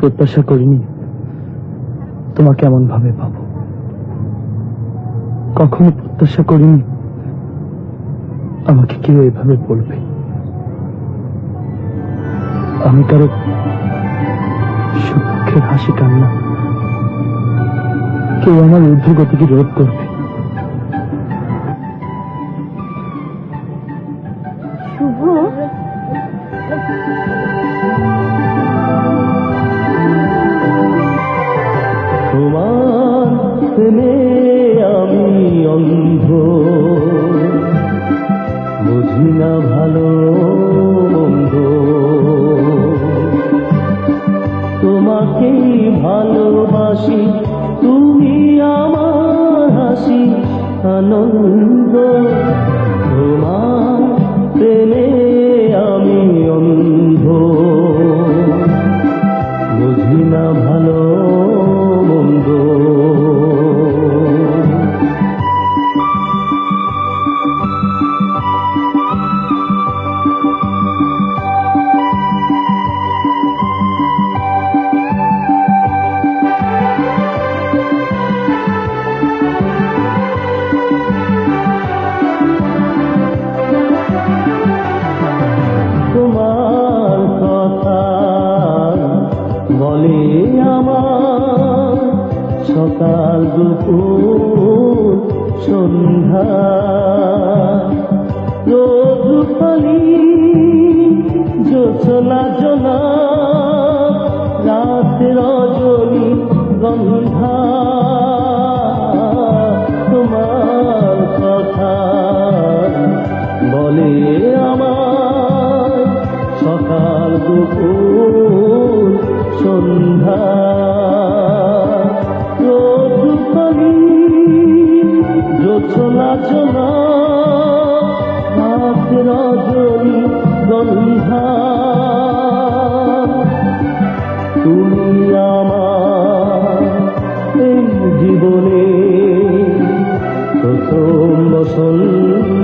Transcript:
প্রত্যাশা করিনি, তোমাকে এমন ভাবে পাবো। কখনো প্রত্যাশা করিনি, আমাকে কেউ এভাবে বলবে। আমি কারও সুখের হাসি কান্না, কেউ আমার ঊর্ধ্বগতিকে রোধ করবে। শুভ তোমার আমি অন্ধ। বুঝি না ভালো মন্দ। তোমাকেই ভালোবাসি তুমি আমার হাসি আনন্দ। বলে আমার, সকাল দুপুর, সন্ধ্যা। রোদ পালি জোছনা জনা রাত রজনী গন্ধা। তোমার কথা বলে সকাল গন্ধা তুমি আমার এই জীবনে প্রথম বসন্ত।